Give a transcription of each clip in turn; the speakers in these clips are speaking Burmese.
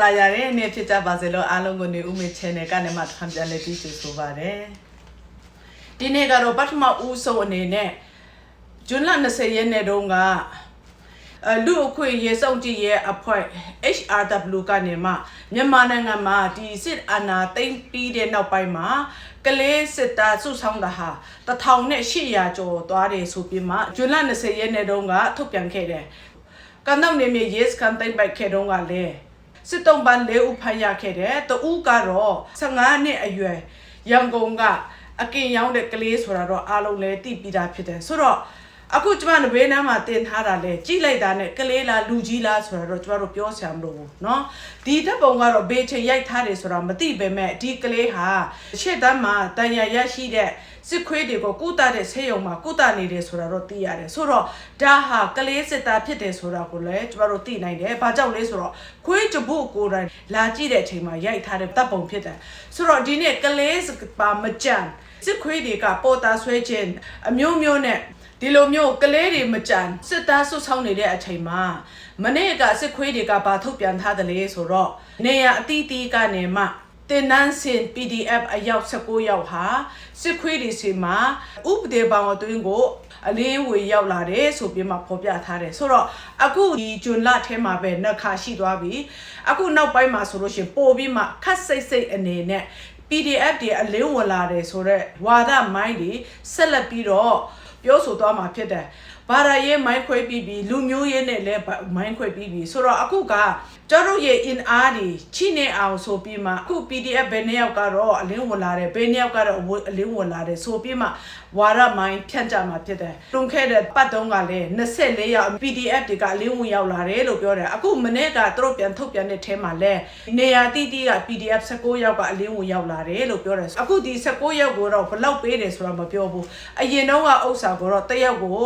တာယာတဲ့အနေဖြစ်ကြပါစေလို့အားလုံးကိုနေဦးမေ channel ကနေမှထပ်ပြန်လေးကြည့်ကြဆိုပါရယ်ဒီနေ့ကတော့ပထမဦးဆုံးအနေနဲ့ဇွန်လ20ရက်နေ့တုန်းကအလူအခွင့်ရေစောင့်ကြည့်ရဲ့အဖွဲ့ HRW ကနေမှမြန်မာနိုင်ငံမှာဒီစစ်အာဏာသိမ်းပြီးတဲ့နောက်ပိုင်းမှာကလေးစစ်သားစုဆောင်းတာဟာ1800ကျော်သွားတယ်ဆိုပြီးမှဇွန်လ20ရက်နေ့တုန်းကထုတ်ပြန်ခဲ့တယ်။ကန်တော့နေမြေ yes ကန်သိမ့်ပိုက်ခဲ့တုန်းကလည်း စစ်တုံးပန်း၄ဦးဖမ်းရခဲ့တယ်။တဦးကတော့15နှစ်အရွယ်ရန်ကုန်ကအကင်ရောက်တဲ့ကလေးဆိုတာတော့အားလုံးလည်းသိပြီးသားဖြစ်တယ်။ဆိုတော့ အခုကျမတို့ဘေးနားမှာတင်ထားတာလဲကြိလိုက်တာနဲ့ကလေးလားလူကြီးလားဆိုတာတော့ကျမတို့ပြောဆရာမလို့ဘူးเนาะဒီဓာတ်ပုံကတော့ဘေးချင်ရိုက်ထားတယ်ဆိုတာမသိပေမဲ့ဒီကလေးဟာရှေ့တန်းမှာတန်ရရရှိတဲ့စစ်ခွေးတွေကိုကုသတဲ့ဆေးရုံမှာကုသနေတယ်ဆိုတာတော့သိရတယ်ဆိုတော့ဒါဟာကလေးစစ်သားဖြစ်တယ်ဆိုတာကိုလည်းကျမတို့သိနိုင်တယ်ဘာကြောင့်လဲဆိုတော့ခွေးကြဖို့ကိုယ်တိုင်လာကြည့်တဲ့အချိန်မှာရိုက်ထားတဲ့ဓာတ်ပုံဖြစ်တယ်ဆိုတော့ဒီနေ့ကလေးပါမကြံစစ်ခွေးတွေကပေါ်တာဆွဲခြင်းအမျိုးမျိုးနဲ့ ဒီလိုမျိုးကလေးတွေမကြံစစ်သားဆွဆောင်းနေတဲ့အချိန်မှာမနေ့ကစစ်ခွေးတွေကဘာထုတ်ပြန်ထားတယ်လဲဆိုတော့နေရအတီးတီးကနေမှတင်နန်းစင် PDF အယောက်19ယောက်ဟာစစ်ခွေးတွေစီမှာဥပဒေဘောင်အတွင်းကိုအလေးဝေရောက်လာတယ်ဆိုပြီးမှဖော်ပြထားတယ်ဆိုတော့အခုဒီဂျွန်လထဲမှာပဲနှက်ခါရှိသွားပြီအခုနောက်ပိုင်းမှာဆိုလို့ရှိရင်ပို့ပြီးမှခတ်စိတ်စိတ်အနေနဲ့ PDF တွေအလင်းဝင်လာတယ်ဆိုတော့ဝါဒမိုင်းတွေဆက်လက်ပြီးတော့ ပြောဆိုသွားမှာဖြစ်တယ် ဘာသာရေးမိုင်းခွဲပြီးပြီးလူမျိုးရေးနဲ့လည်းမိုင်းခွဲပြီးပြီးဆိုတော့အခုကကျတို့ရဲ့ in အားတွေချိနေအောင်ဆိုပြီးမှအခု PDF ဘယ်နှစ်ယောက်ကတော့အလင်းဝင်လာတယ်ဘယ်နှစ်ယောက်ကတော့အလင်းဝင်လာတယ်ဆိုပြီးမှဝါရမိုင်းဖြန့်ကြမှာဖြစ်တယ်လွန်ခဲ့တဲ့ပတ်တုံးကလည်း24ယောက် PDF တွေကအလင်းဝင်ရောက်လာတယ်လို့ပြောတယ်အခုမနေ့ကသူတို့ပြန်ထုတ်ပြန်တဲ့ထဲမှာလဲနေရာတိတိက PDF 19ယောက်ကအလင်းဝင်ရောက်လာတယ်လို့ပြောတယ်အခုဒီ19ယောက်ကိုတော့ဘယ်လောက်ပေးတယ်ဆိုတာမပြောဘူးအရင်တော့ကဥစ္စာကိုတော့တစ်ယောက်ကို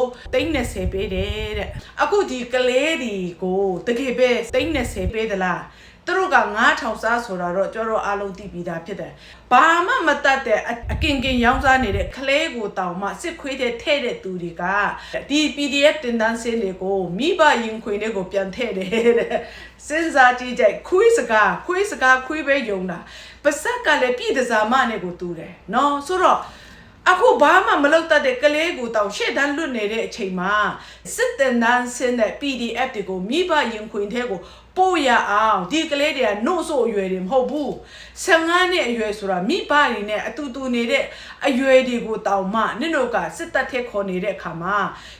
30ပေးတယ်တဲ့အခုဒီကလေးဒီကိုတကယ်ပဲ30ပေးသလားသူတို့က9000စားဆိုတာတော့ကျွန်တော်အားလုံးသိပြီးသားဖြစ်တယ်။ဘာမှမတတ်တဲ့အကင်ကင်ရောင်းစားနေတဲ့ကလေးကိုတောင်မှစစ်ခွေးတဲ့ထဲ့တဲ့သူတွေကဒီ PDF တင်တန်းစင်းတွေကိုမိဘရင်ခွေတွေကိုပြန်ထဲ့တယ်တဲ့။စဉ်းစားကြည့်ကြခွေးစကားခွေးစကားခွေးပဲယုံတာ။ပါစက်ကလည်းပြည်တစားမနဲ့ကိုတူတယ်။နော်ဆိုတော့ အခုဘာမှမလုပ်တတ်တဲ့ကလေးကိုတောင်ရှေ့တန်းလွတ်နေတဲ့အချိန်မှာစစ်တင်တန်းဆင်းတဲ့ PDF တွေကိုမိဘရင်ခွင်ထဲကိုပို့ရအောင်ဒီကလေးတွေကနှုတ်ဆိုအရွယ်တွေမဟုတ်ဘူး15နှစ်အရွယ်ဆိုတာမိဘတွေနဲ့အတူတူနေတဲ့အရွယ်တွေကိုတောင်မှနင်တို့ကစစ်တပ်ထက်ခေါ်နေတဲ့အခါမှာ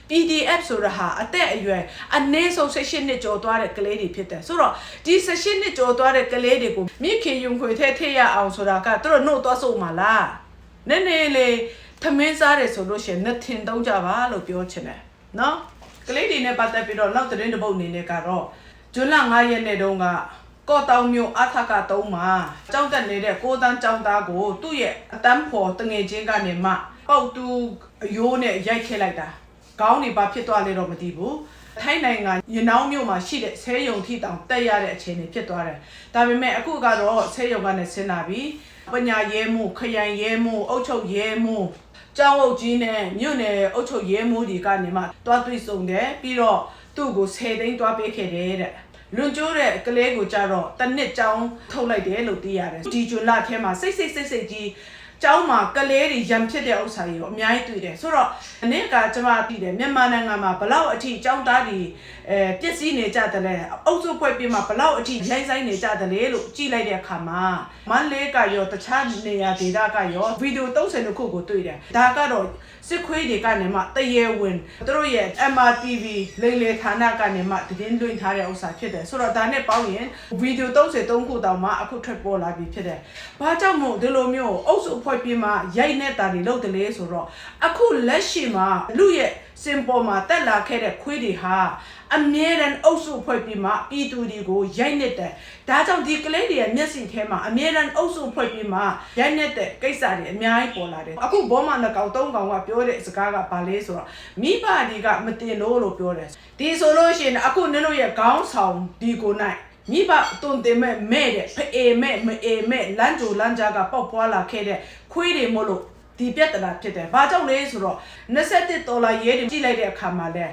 PDF ဆိုတာဟာအသက်အရွယ်အနည်းဆုံး16နှစ်ကျော်သွားတဲ့ကလေးတွေဖြစ်တယ်ဆိုတော့ဒီ16နှစ်ကျော်သွားတဲ့ကလေးတွေကိုမိခင်ယုံခွေထဲထည့်ရအောင်ဆိုတာကသူတို့နှုတ်သွားဆိုမှလား နည်းနည်းလေးသမင်းစားတယ်ဆိုလို့ရှိရင်နှစ်ထင်သုံးကြပါလို့ပြောချင်တယ်နော်ကလေးတွေနဲ့ပတ်သက်ပြီးတော့နောက်သတင်းတစ်ပုဒ်အနေနဲ့ကတော့ဇွန်လ9ရက်နေ့တုန်းကကော့တောင်မြို့အထက3မှာကြောက်တက်နေတဲ့ကိုတန်းចောင်းသားကိုသူ့ရဲ့အတန်းဖော်တငယ်ချင်းကနေမှပေါက်တူအယိုးနဲ့ရိုက်ခဲလိုက်တာခေါင်းတွေဘာဖြစ်သွားလဲတော့မသိဘူးထိုင်းနိုင်ငံရနောင်းမြို့မှာရှိတဲ့ဆဲယုံထီတောင်တက်ရတဲ့အခြေအနေဖြစ်သွားတယ်။ဒါပေမဲ့အခုကတော့ဆဲယုံကနေဆင်းလာပြီ။ ပညာရဲမှုခရိုင်ရဲမှုအုပ်ချုပ်ရဲမှုကျောင်းအုပ်ကြီးနဲ့မြို့နယ်အုပ်ချုပ်ရဲမှုတွေကနေမှတွားတွေ့ဆုံတယ်ပြီးတော့သူ့ကိုဆယ်သိန်းတွားပေးခဲ့တယ်တဲ့။လွန်ကျိုးတဲ့ကလေးကိုကြတော့တစ်နှစ်ကျောင်းထုတ်လိုက်တယ်လို့သိရတယ်။ဒီဂျွန်လထဲမှာစိတ်စိတ်စိတ်စိတ်ကြီးကျောင်းမှာကလေးတွေရံဖြစ်တဲ့ဥစ္စာတွေရောအများကြီးတွေ့တယ်ဆိုတော့အနည်းကကျွန်မသိတယ်မြန်မာနိုင်ငံမှာဘလောက်အထိကျောင်းသားတွေ အဲပြည့်စည်နေကြတယ်လဲအုပ်စုဖွဲ့ပြီးမှဘလောက်အထိရိုက်ဆိုင်နေကြတယ်လဲလို့ကြည့်လိုက်တဲ့အခါမှာမန်လေးကရောတခြားနေရာဒေသကရောဗီဒီယို30ခုကိုတွေ့တယ်ဒါကတော့စစ်ခွေးတွေကနေမှတရေဝင်သူတို့ရဲ့ MRTV လိမ့်လေဌာနကနေမှသတင်းလွှင့်ထားတဲ့ဥစ္စာဖြစ်တယ်ဆိုတော့ဒါနဲ့ပေါင်းရင်ဗီဒီယို33ခုတောင်မှအခုထွက်ပေါ်လာပြီဖြစ်တယ်ဘာကြောင့်မို့ဒီလိုမျိုးအုပ်စုဖွဲ့ပြီးမှရိုက်နေတာတွေလုပ်တယ်လေဆိုတော့အခုလက်ရှိမှာလူရဲ့ စင်ပေါ်မှာတက်လာခဲ့တဲ့ခွေးတွေဟာအမြဲတမ်းအုပ်စုဖွဲ့ပြီးမှပြည်သူတွေကိုရိုက်နေတဲ့ဒါကြောင့်ဒီကလေးတွေရဲ့မျက်စိထဲမှာအမြဲတမ်းအုပ်စုဖွဲ့ပြီးမှရိုက်နေတဲ့ကိစ္စတွေအများကြီးပေါ်လာတယ်အခုဘောမနှစ်ကောင်သုံးကောင်ကပြောတဲ့စကားကဘာလဲဆိုတော့မိဘတွေကမတင်လို့လို့ပြောတယ်ဒီဆိုလို့ရှိရင်အခုနင်တို့ရဲ့ခေါင်းဆောင်ဒီကိုနိုင်မိဘတုံတင်မဲ့မဲ့တဲ့ဖအေမဲ့မအေမဲ့လမ်းကြိုလမ်းကြားကပေါက်ပွားလာခဲ့တဲ့ခွေးတွေမို့လို့ ဒီပြဿနာဖြစ်တယ်။ဘာကြောင့်လဲဆိုတော့27ဒေါ်လာရဲတွေကြည့်လိုက်တဲ့အခါမှာလဲ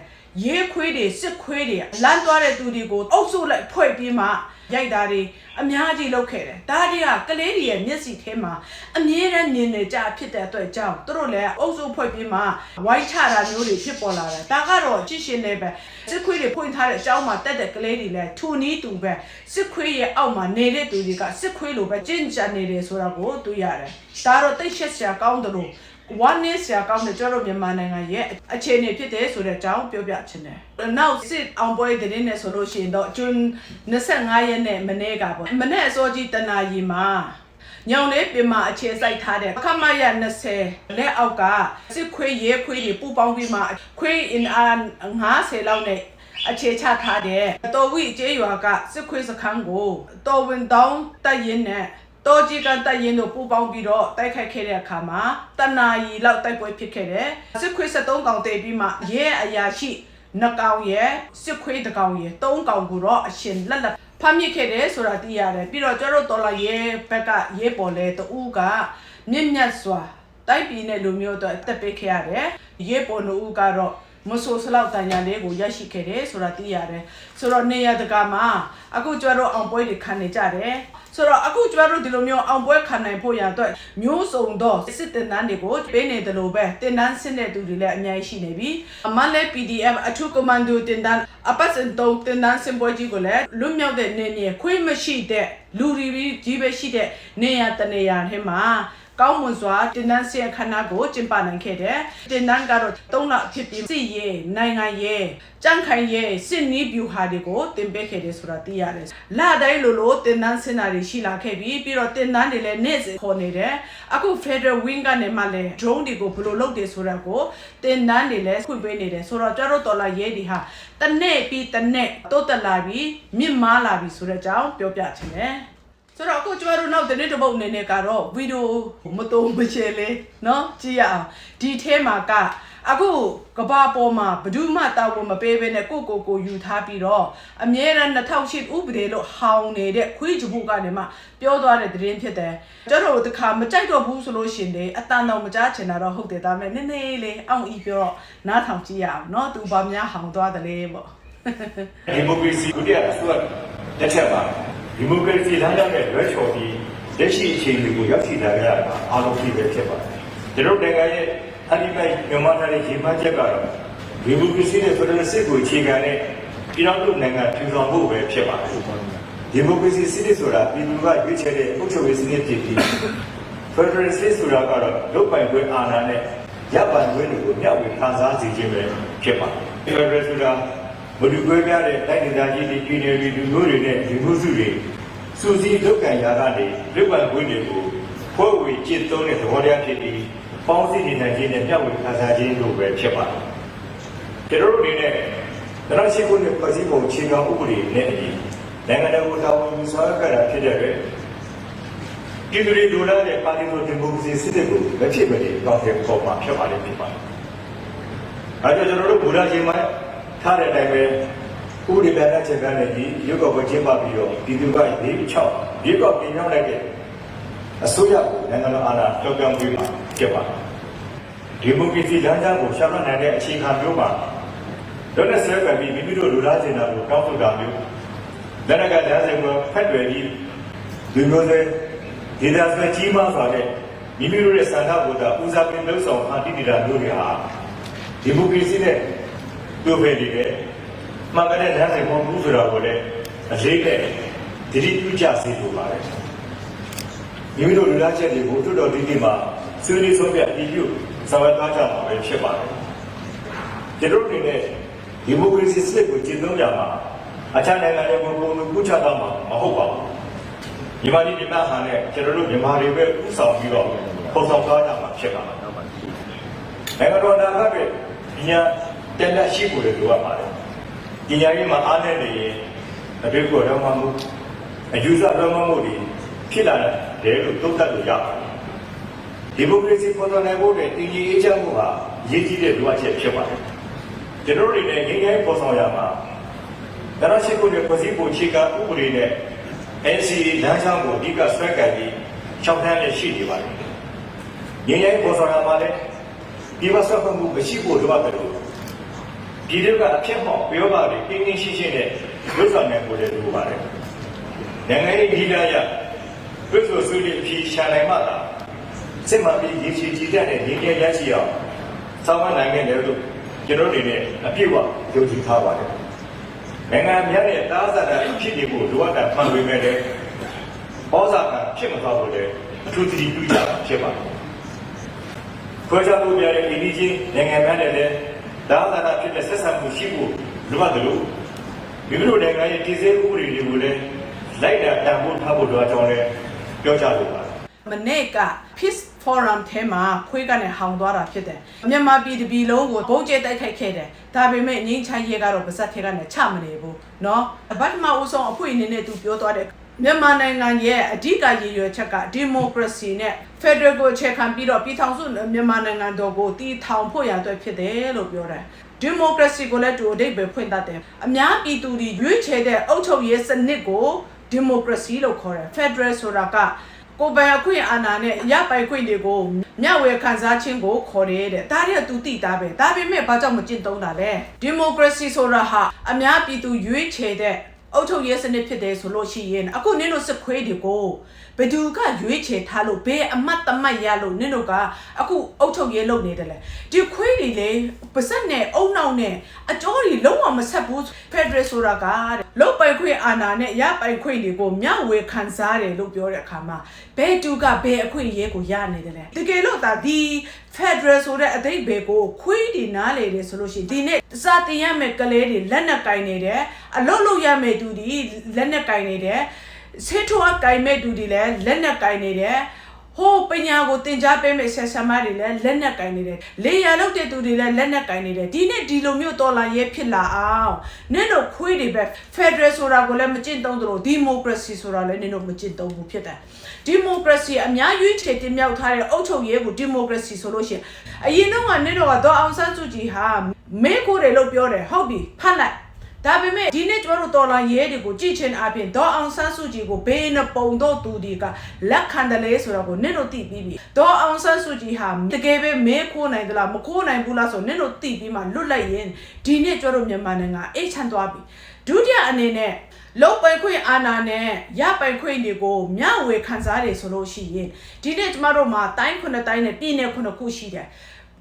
ရဲခွေးတွေစစ်ခွေးတွေလမ်းသွားတဲ့သူတွေကိုအုပ်စုလိုက်ဖွဲ့ပြီးမှ ရိုက်တာတွေအများကြီးလုပ်ခဲ့တယ်ဒါတွေကကလေးတွေရဲ့မျက်စိထဲမှာအမြဲတမ်းမြင်နေကြဖြစ်တဲ့အတွက်ကြောင့်သူတို့လည်းအုပ်စုဖွဲ့ပြီးမှဝိုင်းချတာမျိုးတွေဖြစ်ပေါ်လာတယ်ဒါကတော့ကြည့်ရှင်နေပဲစစ်ခွေးတွေဖွင့်ထားတဲ့အကြောင်းမှာတက်တဲ့ကလေးတွေလည်းထူနီးတူပဲစစ်ခွေးရဲ့အောက်မှာနေတဲ့သူတွေကစစ်ခွေးလိုပဲကျင့်ကြံနေတယ်ဆိုတာကိုတွေ့ရတယ်ဒါတော့တိတ်ရှက်စရာကောင်းတယ်လို့ one day ဆရာကောင်းတယ်ကျွန်တော်တို့မြန်မာနိုင်ငံရဲ့အခြေအနေဖြစ်တယ်ဆိုတဲ့အကြောင်းပြောပြချင်တယ်။နောက်စစ်အောင်ပွဲတဲ့နေ့နဲ့ဆိုလို့ရှိရင်တော့ကျွန်း25ရက်နဲ့မနေ့ကပေါ့။မနေ့အစောကြီးတနာရီမှာညောင်လေးပြင်မှာအခြေစိုက်ထားတဲ့ခမရ20လက်အောက်ကစစ်ခွေးရဲခွေးတွေပူပေါင်းပြီးမှခွေးအင်အား90လောက်နဲ့အခြေချထားတဲ့တော်ဝိကျေးရွာကစစ်ခွေးစခန်းကိုတော်ဝင်တောင်းတက်ရင်နဲ့ တော်ကြီးကတက်ရင်တို့ပူပေါင်းပြီးတော့တိုက်ခိုက်ခဲ့တဲ့အခါမှာတနာရီလောက်တိုက်ပွဲဖြစ်ခဲ့တယ်စစ်ခွေး73កောင်တည်ပြီးမှရဲအရာရှိနှစ်ကောင်ရဲ့စစ်ခွေးတစ်ကောင်ရဲ့သုံးကောင်ကိုတော့အရှင်လက်လက်ဖမ်းမိခဲ့တယ်ဆိုတာသိရတယ်ပြီးတော့ကျတို့တော်လာရဲဘက်ကရဲပေါ်လဲတူကမြင့်မြတ်စွာတိုက်ပြည်နဲ့လူမျိုးတော့တက်ပေးခဲ့ရတယ်ရဲပေါ်နှုတ်ကတော့မဆိုးစလောက်တန်ညာလေးကိုရရှိခဲ့တယ်ဆိုတာသိရတယ်ဆိုတော့နေရတကာမှာအခုကျတော့အောင်ပွဲတွေခံနေကြတယ် ဆိုတော့အခုကျတို့ဒီလိုမျိုးအောင်ပွဲခံနိုင်ဖို့ရအတွက်မျိုးစုံတော့စစ်တင်တန်းတွေကိုပေးနေတယ်လို့ပဲတင်တန်းဆင်းတဲ့သူတွေလည်းအများကြီးရှိနေပြီအမလဲ PDF အထူးကွန်မန်ဒိုတင်တန်းအပတ်စံတုံးတင်တန်းစင်ပွဲကြီးကိုလည်းလွတ်မြောက်တဲ့နေနေခွေးမရှိတဲ့လူတွေကြီးပဲရှိတဲ့နေရတနေရထဲမှာ ကောင်းမွန်စွာတင်နန်းစီအခမ်းအနားကိုကျင်းပနိုင်ခဲ့တယ်။တင်နန်းကတော့၃လဖြစ်ပြီးစစ်ရေးနိုင်ငံရေးကြံ့ခိုင်ရေးစစ်နီးဗျူဟာတွေကိုတင်ပေးခဲ့တယ်ဆိုတာသိရတယ်။လတိုင်းလိုလိုတင်နန်းစင်တာတွေရှိလာခဲ့ပြီးပြီးတော့တင်နန်းတွေလည်းနေ့စဉ်ခေါ်နေတယ်။အခု Federal Wing ကနေမှလည်း drone တွေကိုဘယ်လိုလုပ်တယ်ဆိုတာကိုတင်နန်းတွေလည်းဖွင့်ပေးနေတယ်ဆိုတော့ကျတော့တော်လာရေးတွေဟာတနေ့ပြီးတနေ့တိုးတက်လာပြီးမြင့်မားလာပြီးဆိုတဲ့အကြောင်းပြောပြချင်တယ်။ ဆိုတော့အခုကျမတို့နောက်တနေ့တစ်ပုတ်အနေနဲ့ကတော့ဗီဒီယိုမတုံးမချေလေเนาะကြည့်ရအောင်ဒီထဲမှာကအခုကဘာပေါ်မှာဘယ်သူမှတာဝန်မပေးဘဲနဲ့ကိုကိုကိုယူထားပြီးတော့အမြဲတမ်း2008ဥပဒေလို့ဟောင်းနေတဲ့ခွေးကြဘူးကနေမှပြောသွားတဲ့သတင်းဖြစ်တယ်ကျတော့တခါမကြိုက်တော့ဘူးဆိုလို့ရှင်လေအတန်တော်မကြားချင်တာတော့ဟုတ်တယ်ဒါပေမဲ့နည်းနည်းလေးအောင်ဤပြောတော့နားထောင်ကြည့်ရအောင်เนาะသူဘာများဟောင်းသွားတယ်လဲပေါ့ ဒီမိုကရေစီကိုတရားအစိုးရလက်ထက်မှာ ဒီမိုကရေစီလမ်းကြောင်းနဲ့လွဲချော်ပြီးလက်ရှိအခြေအနေကိုရောက်ရှိလာကြတာအားလုံးဖြစ်ပဲဖြစ်ပါတယ်။ကျွန်တော်တို့နိုင်ငံရဲ့အဓိပ္ပာယ်မြန်မာတိုင်းရေမှန်းချက်ကတော့ဒီမိုကရေစီနဲ့ဖက်ဒရယ်စစ်ကိုအခြေခံတဲ့ပြည်တော်စုနိုင်ငံထူထောင်ဖို့ပဲဖြစ်ပါတယ်။ဒီမိုကရေစီစစ်ဆိုတာပြည်သူကရွေးချယ်တဲ့အုပ်ချုပ်ရေးစနစ်ဖြစ်ပြီးဖက်ဒရယ်စစ်ဆိုတာကတော့လုတ်ပိုင်ခွင့်အာဏာနဲ့ရပ်ပိုင်ခွင့်တွေကိုမျှဝေခံစားစေခြင်းပဲဖြစ်ပါတယ်။ဖက်ဒရယ်ဆိုတာ ဘဒုကွဲပြားတဲ့တိုင်းဒေသကြီးတွေပြည်နယ်တွေလူမျိုးတွေနဲ့ဒီမှုစုတွေစူးစီးလုတ်ကန်ရာကနေလုတ်ပိုင်ခွင့်တွေကိုဖွဲ့ဝေကျင့်သုံးတဲ့သဘောတရားဖြစ်ပြီးပေါင်းစည်းနေနိုင်ခြင်းနဲ့မျှဝေခံစားခြင်းတို့ပဲဖြစ်ပါတယ်။ကျွန်တော်တို့အနေနဲ့တရားရှိခုနှစ်ပြည်စည်းပုံခြေခံဥပဒေနဲ့အညီနိုင်ငံတော်ကိုတာဝန်ယူဆောင်ရွက်ကြတာဖြစ်တဲ့အတွက်ပြည်သူတွေလိုလားတဲ့ပါတီတော်ဒီမိုကရေစီစစ်တွေကိုမဖြစ်မနေတောင်းတဲ့ပေါ်မှာဖြစ်ပါလိမ့်ဖြစ်ပါတယ်။အဲဒါကြောင့်ကျွန်တော်တို့ဘူရာရှင်မှာ ထားတဲ့အတိုင်းပဲဥပဒေပြဋ္ဌာန်းချက်ကနေဒီရုပ်ကောက်ပွဲကျင်းပပြီးတော့ပြည်သူက၄၆ရုပ်ကောက်ပြင်ရောက်လိုက်တဲ့အစိုးရကိုနိုင်ငံတော်အာဏာတောက်ပြောင်းပြီးမှဖြစ်ပါတယ်။ဒီမိုကရေစီလမ်းကြောင်းကိုရှောင်လွှတ်နိုင်တဲ့အခြေခံမျိုးမှာဒေါ်နယ်ဆဲကပြီးမိမိတို့လူသားစင်တာကိုတောင်းဆိုတာမျိုးလက်နက်ကလမ်းစဉ်ကိုဖက်တွယ်ပြီးဒီမျိုးတွေဒေသဆွဲကြီးမားစွာနဲ့မိမိတို့ရဲ့စံထားကိုသာဦးစားပေးလှုပ်ဆောင်အားတည်တည်တာမျိုးတွေဟာဒီမိုကရေစီနဲ့ တို့ပဲနေတယ်မှန်ကန်တဲ့လမ်းစဉ်ပေါ်ဘူးဆိုတာကိုလည်းအလေးနဲ့တတိပြုကြစေလိုပါတယ်မိမိတို့လူသားချက်တွေကိုတွတ်တော်ဒီဒီမှာဆွေးနွေးဆုံးဖြတ်အပြုဆောင်ရွက်သွားကြမှာပဲဖြစ်ပါတယ်ကျွန်တော်တို့အနေနဲ့ဒီမိုကရေစီစနစ်ကိုကျင့်သုံးကြမှာအခြားနိုင်ငံတွေကိုပုံမှုကုချတာမှာမဟုတ်ပါဘူးမြန်မာပြည်မြန်မာဟာနဲ့ကျွန်တော်တို့မြန်မာတွေပဲဥဆောင်ပြီးတော့ပုံဆောင်သွားကြမှာဖြစ်ပါတယ်နိုင်ငံတော်နာဂတ်တွေညာ တက်လက်ရှိကိုလည်းလိုအပ်ပါတယ်။ပညာရေးမှာအားနည်းနေရင်အတွေ့အကြုံတော့မှမဟုတ်အယူဆတော့မှမဟုတ်ဒီဖြစ်လာတယ်လို့သုံးသပ်လို့ရပါတယ်။ဒီမိုကရေစီပေါ်တော်နိုင်ဖို့နဲ့တည်ငြိမ်အေးချမ်းမှုဟာရည်ကြီးတဲ့လိုအပ်ချက်ဖြစ်ပါတယ်။ကျွန်တော်တို့တွေနဲ့ငြိမ်းချမ်းပေါ်ဆောင်ရမှာဒါရရှိကိုနဲ့ပြည်စည်းပုံချေကဥပဒေနဲ့ NCA လမ်းကြောင်းကိုအဓိကဆွဲကပ်ပြီးခြောက်ထမ်းနဲ့ရှိနေပါတယ်။ငြိမ်းချမ်းပေါ်ဆောင်ရမှာလည်းဒီဘဆွဲမှုမရှိဖို့လိုအပ်တယ်လို့ ဒီလိုကအဖြစ်ဟောပြောပါလေတင်းတင်းရှင်းရှင်းနဲ့လွတ်ဆောင်နိုင်ဖို့လည်းလိုပါတယ်နိုင်ငံရေးဒီလာရပြည့်စုံစုလီဖြီရှာနိုင်မှသာစစ်မှန်ပြီးရည်ချီကြည်တဲ့ငြိမ်းချမ်းရရှိအောင်ဆောင်မနိုင်ခဲ့တယ်လို့ကျွန်တော်အနေနဲ့အပြည့်အဝယုံကြည်ထားပါတယ်နိုင်ငံများရဲ့တားဆတာဖြစ်နေဖို့လိုအပ်တာမှန်ပေမဲ့လည်းဩဇာကဖြစ်မသွားလို့လည်းအထူးသတိပြုကြတာဖြစ်ပါတယ်ခွဲခြားမှုများတဲ့အိန္ဒိချင်းနိုင်ငံများနဲ့လည်း တားဆတာဖြစ်တဲ့ဆက်ဆံမှုရှိဖို့လိုအပ်တယ်လို့ မိမိတို့နိုင်ငံရဲ့တည်ဆဲဥပဒေတွေကိုလည်းလိုက်တာတန်ဖိုးထားဖို့လိုအပ်ကြောင်းလည်းပြောကြလိုပါတယ် မနေ့က Peace Forum ထဲမှာခွေးကနေဟောင်သွားတာဖြစ်တယ်မြန်မာပြည်တစ်ပြည်လုံးကိုဘုံကျဲတိုက်ခိုက်ခဲ့တယ်ဒါပေမဲ့ငင်းချိုင်းရဲကတော့ပါဇက်ထဲကနေချမနေဘူးเนาะဗတ်မအုပ်ဆောင်အဖွဲ့အနေနဲ့သူပြောသွားတယ် မြန်မာနိုင်ငံရဲ့အဓိကရည်ရွယ်ချက်ကဒီမိုကရေစီနဲ့ Federal ကိုအခြေခံပြီးတော့ပြည်ထောင်စုမြန်မာနိုင်ငံတော်ကိုတည်ထောင်ဖို့ရအတွက်ဖြစ်တယ်လို့ပြောတယ်ဒီမိုကရေစီကိုလည်းသူအဓိပ္ပာယ်ဖွင့်တတ်တယ်အများပြည်သူတွေရွေးချယ်တဲ့အုပ်ချုပ်ရေးစနစ်ကိုဒီမိုကရေစီလို့ခေါ်တယ် Federal ဆိုတာကကိုယ်ပိုင်အခွင့်အာဏာနဲ့ရပိုင်ခွင့်တွေကိုမျှဝေခံစားခြင်းကိုခေါ်တယ်တဲ့ဒါတွေကသူသိတာပဲဒါပေမဲ့ဘာကြောင့်မကျင့်သုံးတာလဲဒီမိုကရေစီဆိုတာဟာအများပြည်သူရွေးချယ်တဲ့ အုပ်ချုပ်ရေးစနစ်ဖြစ်တယ်ဆိုလို့ရှိရင်အခုနင်းတို့စစ်ခွေးတွေကို ဘယ်သူကရွေးချယ်ထားလို့ဘယ်အမတ်တမတ်ရလို့နင်းတို့ကအခုအုပ်ချုပ်ရေးလုပ်နေတယ်လေဒီခွေးတွေလေပါစက်နဲ့အုံနောက်နဲ့အကျော်တွေလုံးဝမဆက်ဘူးဖက်ဒရယ်ဆိုတာကတဲ့လုတ်ပိုင်ခွင့်အာဏာနဲ့ရပိုင်ခွင့်တွေကိုမျှဝေခံစားတယ်လို့ပြောတဲ့အခါမှာဘယ်သူကဘယ်အခွင့်အရေးကိုရနေတယ်လဲတကယ်လို့ဒါဒီ Federal ဆိုတဲ့အသိဘယ်ကိုခွေးတွေနားလေတယ်ဆိုလို့ရှိရင်ဒီနေ့စာတင်ရမယ့်ကလေးတွေလက်နက်ကင်နေတယ်အလုတ်လုတ်ရမယ့်သူတွေလက်နက်ကင်နေတယ် ဆေးထွားကင်မဲ့သူတွေလည်းလက်နက်ကင်နေတယ်ဟိုပညာကိုသင်ကြားပေးမယ့်ဆရာဆရာမတွေလည်းလက်နက်ကင်နေတယ်လေယာလောက်တဲ့သူတွေလည်းလက်နက်ကင်နေတယ်ဒီနေ့ဒီလိုမျိုးတော်လာရဲဖြစ်လာအောင်နင့်တို့ခွေးတွေပဲ Federal ဆိုတာကိုလည်းမကျင့်သုံးသလို Democracy ဆိုတာလည်းနင်တို့မကျင့်သုံးဘူးဖြစ်တယ် Democracy အများကြီးခြေတင်မြောက်ထားတဲ့အုပ်ချုပ်ရေးကို Democracy ဆိုလို့ရှိရင်အရင်တော့ကနင်တို့ကတော့အောင်ဆန်းစုကြည်ဟာမေကိုတယ်လို့ပြောတယ်ဟုတ်ပြီဖတ်လိုက် ဒါပေမဲ့ဒီနေ့ကျွန်တော်တို့တော်လာရဲတွေကိုကြည့်ချင်းအပြင်ဒေါ်အောင်ဆန်းစုကြည်ကိုဘေးနှပုံတော့သူတွေကလက်ခံတယ်လေဆိုတော့ကိုနင့်တို့သိပြီးပြီဒေါ်အောင်ဆန်းစုကြည်ဟာတကယ်ပဲမဲခိုးနိုင်သလားမခိုးနိုင်ဘူးလားဆိုနင့်တို့သိပြီးမှလွတ်လိုက်ရင်ဒီနေ့ကျွန်တော်တို့မြန်မာနိုင်ငံအိတ်ချမ်းသွားပြီဒုတိယအနေနဲ့လုံပိုင်ခွင့်အာဏာနဲ့ရပိုင်ခွင့်တွေကိုမျှဝေခံစားတယ်ဆိုလို့ရှိရင်ဒီနေ့ကျမတို့မှာတိုင်းခုနှစ်တိုင်းနဲ့ပြည်နယ်ခုနှစ်ခုရှိတယ်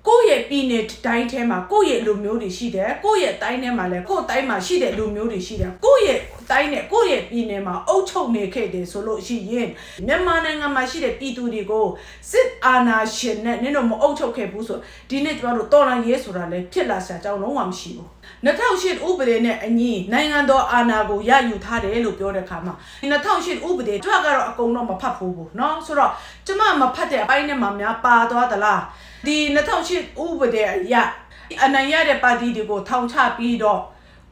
ကိုယ့်ရဲ့ပြည်နယ်တိုင်းထဲမှာကိုယ့်ရဲ့လူမျိုးတွေရှိတယ်ကိုယ့်ရဲ့တိုင်းထဲမှာလည်းကိုယ့်တိုင်းမှာရှိတဲ့လူမျိုးတွေရှိတယ်ကိုယ့်ရဲ့တိုင်းနဲ့ကိုယ့်ရဲ့ပြည်နယ်မှာအုပ်ချုပ်နေခဲ့တယ်ဆိုလို့ရှိရင်မြန်မာနိုင်ငံမှာရှိတဲ့ပြည်သူတွေကိုစစ်အာဏာရှင်နဲ့နင်တို့မအုပ်ချုပ်ခဲ့ဘူးဆိုဒီနေ့ကျမတို့တော်လန်ရေးဆိုတာလည်းဖြစ်လာစရာအကြောင်းလုံးဝမရှိဘူး2008ဥပဒေနဲ့အညီနိုင်ငံတော်အာဏာကိုရယူထားတယ်လို့ပြောတဲ့အခါမှာ2008ဥပဒေကြွကတော့အကုန်တော့မဖတ်ဘူးဘူးเนาะဆိုတော့ကျမမဖတ်တဲ့အပိုင်းနဲ့မှများပါသွားသလား ဒီ2008ဥပဒေအရအနိုင်ရတဲ့ပါတီတွေကိုထောင်ချပြီးတော့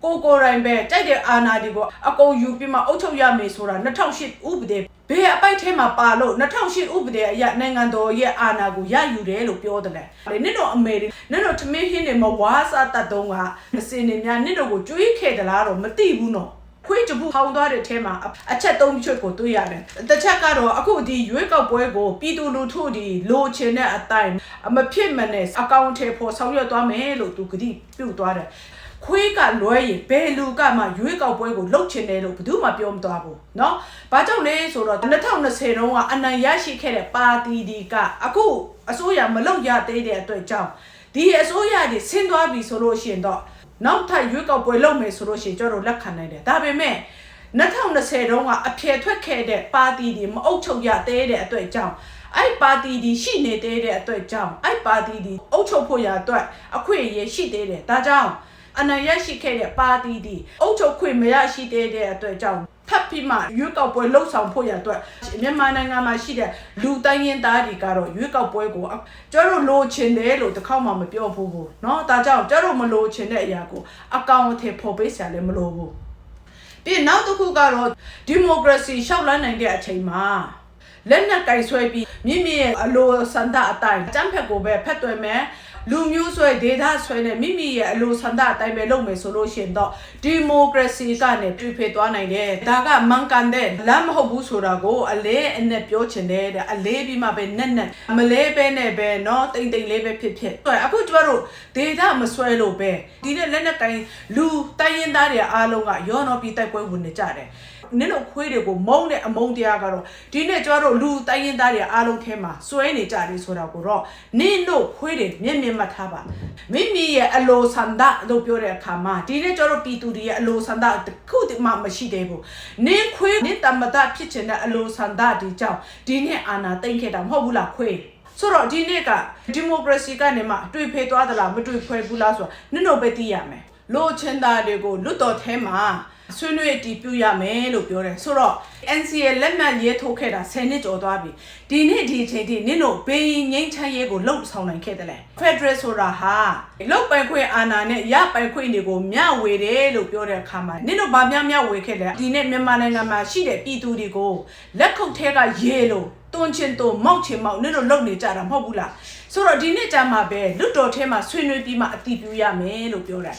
ကိုကိုရိုင်းပဲကြိုက်တဲ့အာဏာတွေကိုအကုန်ယူပြီးမှအုပ်ချုပ်ရမယ်ဆိုတာ2008ဥပဒေဘယ်အပိုက်ထဲမှာပါလို့2008ဥပဒေအရနိုင်ငံတော်ရဲ့အာဏာကိုရယူတယ်လို့ပြောတယ်လေနင့်တို့အမေတွေနင့်တို့ထမင်းဟင်းတွေမဝါစားတတ်တုံးကမစင်နေများနင့်တို့ကိုကြွေးခဲ့သလားတော့မသိဘူးနော် ခွေးတပူဟောင်းသွားတဲ့အထဲမှာအချက်သုံးချက်ကိုတွေ့ရတယ်။တစ်ချက်ကတော့အခုဒီရွေးကောက်ပွဲကိုပြည်သူလူထုဒီလိုချင်တဲ့အတိုင်းမဖြစ်မနဲ့အကောင့်ထဲပေါ်ဆောင်ရွက်သွားမယ်လို့သူကတိပြုတ်သွားတယ်။ခွေးကလွဲရင်ဘယ်လူကမှရွေးကောက်ပွဲကိုလှုပ်ချင်တယ်လို့ဘယ်သူမှပြောမသွားဘူးเนาะ။ဘာကြောင့်လဲဆိုတော့2020တုန်းကအနိုင်ရရှိခဲ့တဲ့ပါတီဒီကအခုအစိုးရမလုပ်ရသေးတဲ့အတွက်ကြောင့်ဒီအစိုးရတွေဆင်းသွားပြီဆိုလို့ရှိရင်တော့ နောက်ထပ်ရွေးကောက်ပွဲလုပ်မယ်ဆိုလို့ရှိရင်ကျွန်တော်တို့လက်ခံနိုင်တယ်ဒါပေမဲ့2020တုန်းကအပြည့်ထွက်ခဲ့တဲ့ပါတီတွေမအုပ်ချုပ်ရသေးတဲ့အတွက်ကြောင့်အဲ့ပါတီဒီရှိနေသေးတဲ့အတွက်ကြောင့်အဲ့ပါတီဒီအုပ်ချုပ်ဖို့ရအတွက်အခွင့်အရေးရှိသေးတယ်ဒါကြောင့်အနိုင်ရရှိခဲ့တဲ့ပါတီဒီအုပ်ချုပ်ခွင့်မရရှိသေးတဲ့အတွက်ကြောင့် ဖတ်ပြီးမှရွေးကောက်ပွဲလှုပ်ဆောင်ဖို့ရအတွက်မြန်မာနိုင်ငံမှာရှိတဲ့လူတိုင်းရင်းသားတွေကတော့ရွေးကောက်ပွဲကိုကျွန်တော်လိုချင်တယ်လို့တစ်ခေါက်မှမပြောဘူးဘူးเนาะဒါကြောင့်ကျွန်တော်မလိုချင်တဲ့အရာကိုအကောင့်အထည်ဖော်ပေးစရာလည်းမလိုဘူးပြီးနောက်တစ်ခုကတော့ဒီမိုကရေစီရှောက်လန်းနိုင်တဲ့အချိန်မှာလက်နက်ကင်ဆွဲပြီးမြင့်မြင့်ရဲ့အလိုစန္ဒအတိုင်းတမ်းဖက်ကိုပဲဖက်သွယ်မယ် လူမျိုးဆွဲဒေတာဆွဲနဲ့မိမိရဲ့အလိုဆန္ဒအတိုင်းပဲလုပ်မယ်ဆိုလို့ရှိရင်တော့ဒီမိုကရေစီကနေတွေ့ဖေသွားနိုင်တယ်ဒါကမှန်ကန်တဲ့လမ်းမဟုတ်ဘူးဆိုတာကိုအလဲအနဲ့ပြောချင်တယ်တဲ့အလေးပြီးမှပဲနက်နက်မလဲပဲနဲ့ပဲเนาะတိမ်တိမ်လေးပဲဖြစ်ဖြစ်အခုကျမတို့ဒေတာမဆွဲလို့ပဲဒီနဲ့လက်နက်ကင်လူတိုင်းရင်းသားတွေအားလုံးကရောနော်ပြီးတိုက်ပွဲဝင်နေကြတယ် နင်တို့ခွေးတွေကိုမုန်းတဲ့အမုန်းတရားကတော့ဒီနေ့ကျတို့လူတိုင်းရင်းသားတွေအားလုံးထဲမှာစွဲနေကြတယ်ဆိုတာကိုတော့နင်တို့ခွေးတွေမြင့်မြင့်မှတ်ထားပါမိမိရဲ့အလိုဆန္ဒလို့ပြောတဲ့အခါမှာဒီနေ့ကျတို့ပြည်သူတွေရဲ့အလိုဆန္ဒတစ်ခုတည်းမှမရှိသေးဘူးနင်ခွေးနင်တမတဖြစ်ချင်တဲ့အလိုဆန္ဒဒီကြောင့်ဒီနေ့အာဏာသိမ်းခဲ့တာမဟုတ်ဘူးလားခွေးဆိုတော့ဒီနေ့ကဒီမိုကရေစီကနေမှအတွေ့ဖေးသွားသလားမတွေ့ဖွဲဘူးလားဆိုတော့နင်တို့ပဲသိရမယ်လို့ချင်းသားတွေကိုလွတ်တော်ထဲမှာ ဆွေးနွေးတီးပြရမယ်လို့ပြောတယ်ဆိုတော့ NCA လက်မှတ်ရေးထိုးခဲ့တာ10နှစ်ကျော်သွားပြီဒီနေ့ဒီအချိန်ထိနင်တို့ဘေးငိမ့်ချမ်းရေးကိုလှုပ်ဆောင်နိုင်ခဲ့တယ်လေ Federal ဆိုတာဟာလုတ်ပိုင်ခွင့်အာဏာနဲ့ရပိုင်ခွင့်တွေကိုမျှဝေတယ်လို့ပြောတဲ့အခါမှာနင်တို့ဗာမျှမျှဝေခဲ့တယ်ဒီနေ့မြန်မာနိုင်ငံမှာရှိတဲ့ပြည်သူတွေကိုလက်ခုပ်ထဲကရေလို့တွန်းချင်းတွန်းမောက်ချင်းမောက်နင်တို့လုံနေကြတာမဟုတ်ဘူးလားဆိုတော့ဒီနေ့ကြမှာပဲလွတ်တော်ထဲမှာဆွေးနွေးပြီးမှအတည်ပြုရမယ်လို့ပြောတာ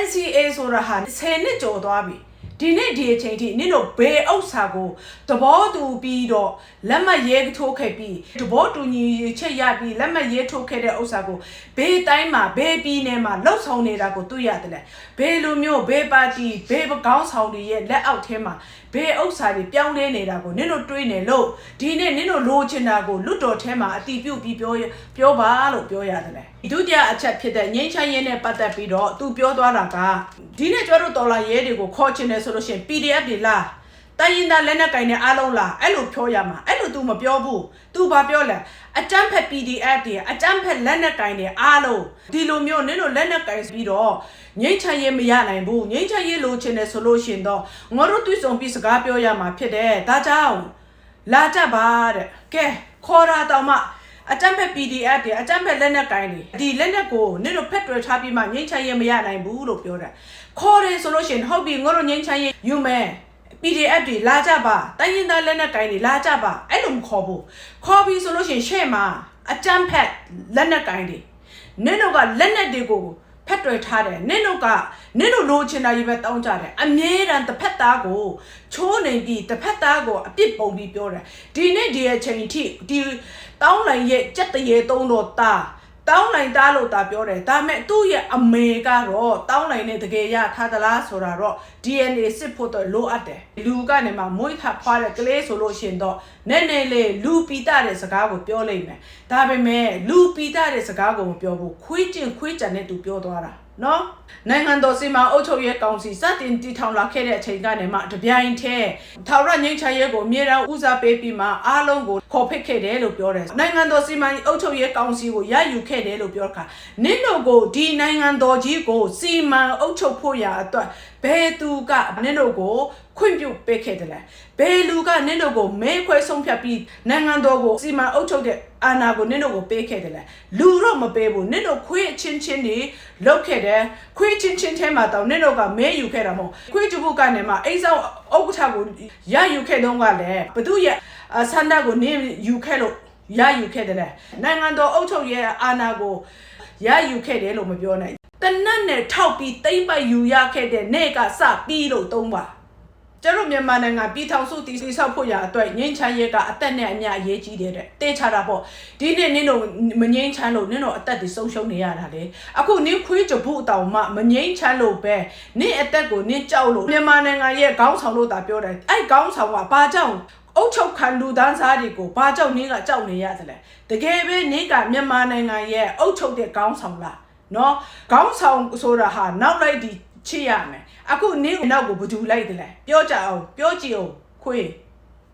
NCA ဆိုတာဟာ10နှစ်ကျော်သွားပြီ ဒီနေ့ဒီအချိန်ထိနင်တို့ဘေးဥစ္စာကိုသဘောတူပြီးတော့လက်မှတ်ရေးထိုးခဲ့ပြီးသဘောတူညီချက်ရပြီးလက်မှတ်ရေးထိုးခဲ့တဲ့ဥစ္စာကိုဘေးတိုင်းမှာဘေးပြည်နယ်မှာလှုပ်ဆောင်နေတာကိုတွေ့ရတယ်လေဘေးလူမျိုးဘေးပါတီဘေးပကောင်းဆောင်တွေရဲ့လက်အောက်ထဲမှာဘေးဥစ္စာတွေပြောင်းလဲနေတာကိုနင်တို့တွေးနေလို့ဒီနေ့နင်တို့လိုချင်တာကိုလွတ်တော်ထဲမှာအတီးပြုတ်ပြီးပြောရပြောပါလို့ပြောရတယ်လေဒုတိယအချက်ဖြစ်တဲ့ငိမ့်ချမ်းရေးနဲ့ပတ်သက်ပြီးတော့သူပြောသွားတာကဒီနေ့ကျွန်တော်တို့တော်လာရဲတွေကိုခေါ်ချင်တယ်ဆိုလို့ရှိရင် PDF တွေလားတိုင်းရင်သားလက်နက်ကင်တဲ့အားလုံးလားအဲ့လိုပြောရမှာအဲ့လို तू မပြောဘူး तू ဘာပြောလဲအတန်းဖက် PDF တွေအတန်းဖက်လက်နက်ကင်တွေအားလုံးဒီလိုမျိုးနင်တို့လက်နက်ကင်ပြီးတော့ငိမ့်ချမ်းရေးမရနိုင်ဘူးငိမ့်ချမ်းရေးလိုချင်တယ်ဆိုလို့ရှိရင်တော့ငါတို့တွေ့ဆုံပြီးစကားပြောရမှာဖြစ်တယ်ဒါကြောင့်လာကြပါတဲ့ကဲခေါ်တာတော့မှအတန်းဖက် PDF တွေအတန်းဖက်လက်နက်ကင်တွေဒီလက်နက်ကိုနင်တို့ဖက်တွယ်ထားပြီးမှငိမ့်ချမ်းရေးမရနိုင်ဘူးလို့ပြောတာ ခေါ်တယ်ဆိုလို့ရှိရင်ဟုတ်ပြီငါတို့ငိမ့်ချမ်းရေးယူမယ် PDF တွေလာကြပါတိုင်းရင်သားလက်နက်ကိုင်တွေလာကြပါအဲ့လိုမခေါ်ဘူးခေါ်ပြီးဆိုလို့ရှိရင်ရှေ့မှာအတန်းဖက်လက်နက်ကိုင်တွေနင်တို့ကလက်နက်တွေကိုဖက်တွယ်ထားတယ်နင်တို့ကနင်တို့လိုချင်တာကြီးပဲတောင်းကြတယ်အမြဲတမ်းတစ်ဖက်သားကိုချိုးနေပြီးတစ်ဖက်သားကိုအပြစ်ပုံပြီးပြောတယ်ဒီနေ့ဒီအချိန်ထိဒီတောင်းလိုက်ရဲ့ကြက်တရေသုံးတော့တာ တောင်းလိုက်သားလို့တာပြောတယ်ဒါပေမဲ့သူ့ရဲ့အမေကတော့တောင်းလိုက်နဲ့တကယ်ရထားသလားဆိုတာတော့ DNA စစ်ဖို့တော့လိုအပ်တယ်လူကနေမှမွေးခါဖွားတဲ့ကလေးဆိုလို့ရှိရင်တော့နည်းနည်းလေးလူပီတာတဲ့စကားကိုပြောလိုက်မယ်ဒါပေမဲ့လူပီတာတဲ့စကားကိုမပြောဘူးခွေးကျင်ခွေးကြံနဲ့သူပြောသွားတာ နော်နိုင်ငံတော်စီမံအုပ်ချုပ်ရေးကောင်စီစတင်တည်ထောင်လာခဲ့တဲ့အချိန်ကနေမှတပြိုင်တည်းထာဝရငြိမ်းချမ်းရေးကိုအမြဲတမ်းဦးစားပေးပြီးမှအားလုံးကိုခေါ်ဖိတ်ခဲ့တယ်လို့ပြောတယ်နိုင်ငံတော်စီမံအုပ်ချုပ်ရေးကောင်စီကိုရယူခဲ့တယ်လို့ပြောခါနင့်တို့ကိုဒီနိုင်ငံတော်ကြီးကိုစီမံအုပ်ချုပ်ဖို့ရာအတွက် ဘယ်သူကနင့်တို့ကိုခွင့်ပြုပေးခဲ့တယ်လဲဘယ်လူကနင့်တို့ကိုမဲခွဲဆုံးဖြတ်ပြီးနိုင်ငံတော်ကိုစီမံအုပ်ချုပ်တဲ့အာဏာကိုနင့်တို့ကိုပေးခဲ့တယ်လဲလူတော့မပေးဘူးနင့်တို့ခွေးအချင်းချင်းတွေလောက်ခဲ့တယ်ခွေးချင်းချင်းထဲမှာတောင်နင့်တို့ကမဲယူခဲ့တာမဟုတ်ခွေးတပုတ်ကနေမှအိမ်ဆောင်ဥက္ကဋ္ဌကိုရယူခဲ့တော့ကလည်းဘသူရဲ့ဆန္ဒကိုနင်းယူခဲ့လို့ရယူခဲ့တယ်လဲနိုင်ငံတော်အုပ်ချုပ်ရေးအာဏာကိုရယူခဲ့တယ်လို့မပြောနဲ့ တနတ်နဲ့ထောက်ပြီးတိမ့်ပိုက်ယူရခဲ့တဲ့နေ့ကစပြီးလို့သုံးပါကျတို့မြန်မာနိုင်ငံပြည်ထောင်စုတည်ဆောက်ဖို့ရာအတွက်ငြိမ်းချမ်းရေးကအသက်နဲ့အမျှအရေးကြီးတယ်တဲ့တေးချတာပေါ့ဒီနေ့နင်းတို့မငြိမ်းချမ်းလို့နင်းတို့အသက်တွေဆုံးရှုံးနေရတာလေအခုနင်းခွေးကြဖို့အတောင်မှမငြိမ်းချမ်းလို့ပဲနင်းအသက်ကိုနင်းကြောက်လို့မြန်မာနိုင်ငံရဲ့ခေါင်းဆောင်လို့တာပြောတယ်အဲ့ခေါင်းဆောင်ကဘာကြောင့်အုတ်ချုပ်ခံလူသားစားတွေကိုဘာကြောင့်နင်းကကြောက်နေရတယ်လဲတကယ်ပဲနင်းကမြန်မာနိုင်ငံရဲ့အုတ်ချုပ်တဲ့ခေါင်းဆောင်လား နော်ခေါင်းဆောင်ဆိုတာဟာနောက်လိုက်ဒီချစ်ရမယ်အခုနင်းနောက်ကိုဘယ်သူလိုက်တယ်လဲပြောကြအောင်ပြောကြည့်အောင်ခွေး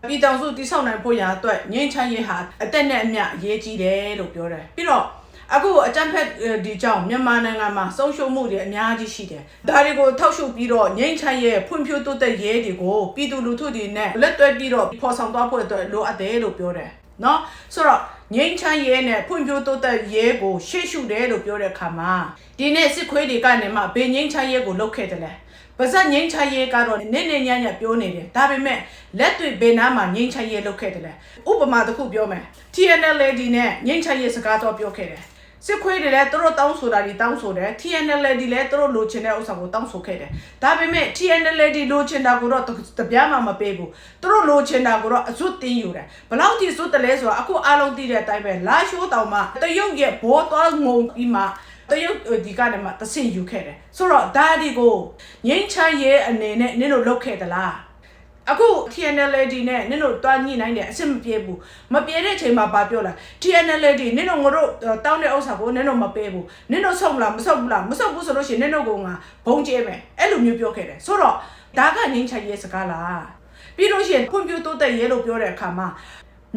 ပြည်တော်စုတိဆောက်နိုင်ဖို့ရာအတွက်ငင်းချမ်းရေးဟာအသက်နဲ့အမျှအရေးကြီးတယ်လို့ပြောတယ်ပြီးတော့အခုအကြံဖက်ဒီကြောင့်မြန်မာနိုင်ငံမှာဆုံးရှုံးမှုတွေအများကြီးရှိတယ်။ဒါတွေကိုထောက်ရှုပ်ပြီးတော့ငိမ့်ချမ်းရဲ့ဖွံ့ဖြိုးတိုးတက်ရေးတွေကိုပြည်သူလူထုတွေနဲ့လက်တွဲပြီးတော့ဖော်ဆောင်သွားဖို့အတွက်လိုအပ်တယ်လို့ပြောတယ်။နော်ဆိုတော့ ငိမ့်ချမ်းရဲနဲ့ဖွံ့ဖြိုးတိုးတက်ရဲကိုရှေ့ရှုတယ်လို့ပြောတဲ့အခါမှာဒီနေ့စစ်ခွေးတွေကနေမှဘေငိမ့်ချမ်းရဲကိုလုတ်ခဲ့တယ်လေပါဇက်ငိမ့်ချမ်းရဲကတော့နည်းနည်းညံ့ညံ့ပြောနေတယ်ဒါပေမဲ့လက်တွေဘေနားမှာငိမ့်ချမ်းရဲလုတ်ခဲ့တယ်လေဥပမာတစ်ခုပြောမယ် TNL lady နဲ့ငိမ့်ချမ်းရဲစကားတော့ပြောခဲ့တယ် စစ်ခွေးတွေလည်းသူတို့တောင်းဆိုတာတွေတောင်းဆိုတယ် TNL lady လည်းသူတို့လိုချင်တဲ့ဥစ္စာကိုတောင်းဆိုခဲ့တယ်ဒါပေမဲ့ TNL lady လိုချင်တာကိုတော့တပြားမှမပေးဘူးသူတို့လိုချင်တာကိုတော့အစွတ်တင်းယူတယ်ဘလောက်ထိစွတ်တယ်လဲဆိုတော့အခုအားလုံးသိတဲ့အတိုင်းပဲလာရှိုးတောင်မှတရုတ်ရဲ့ဘောသွားငုံပြီးမှတရုတ်ဒီကနေမှတဆင့်ယူခဲ့တယ်ဆိုတော့ဒါဒီကိုငိမ့်ချမ်းရဲ့အနေနဲ့နင်တို့လုတ်ခဲ့သလား အခု TNLD နဲ့နင်တို့တွားညှိနိုင်တယ်အဆင်မပြေဘူးမပြေတဲ့အချိန်မှာဘာပြောလဲ TNLD နင်တို့ငါတို့တောင်းတဲ့ဥစ္စာကိုနင်တို့မပေးဘူးနင်တို့ဆုံးလားမဆုံးဘူးလားမဆုံးဘူးဆိုလို့ရှိရင်နင်တို့ကငါဘုံကျဲမယ်အဲ့လိုမျိုးပြောခဲ့တယ်ဆိုတော့ဒါကငင်းချရေးစကားလားပြီးလို့ရှိရင်ဖွံ့ဖြိုးတိုးတက်ရေးလို့ပြောတဲ့အခါမှာ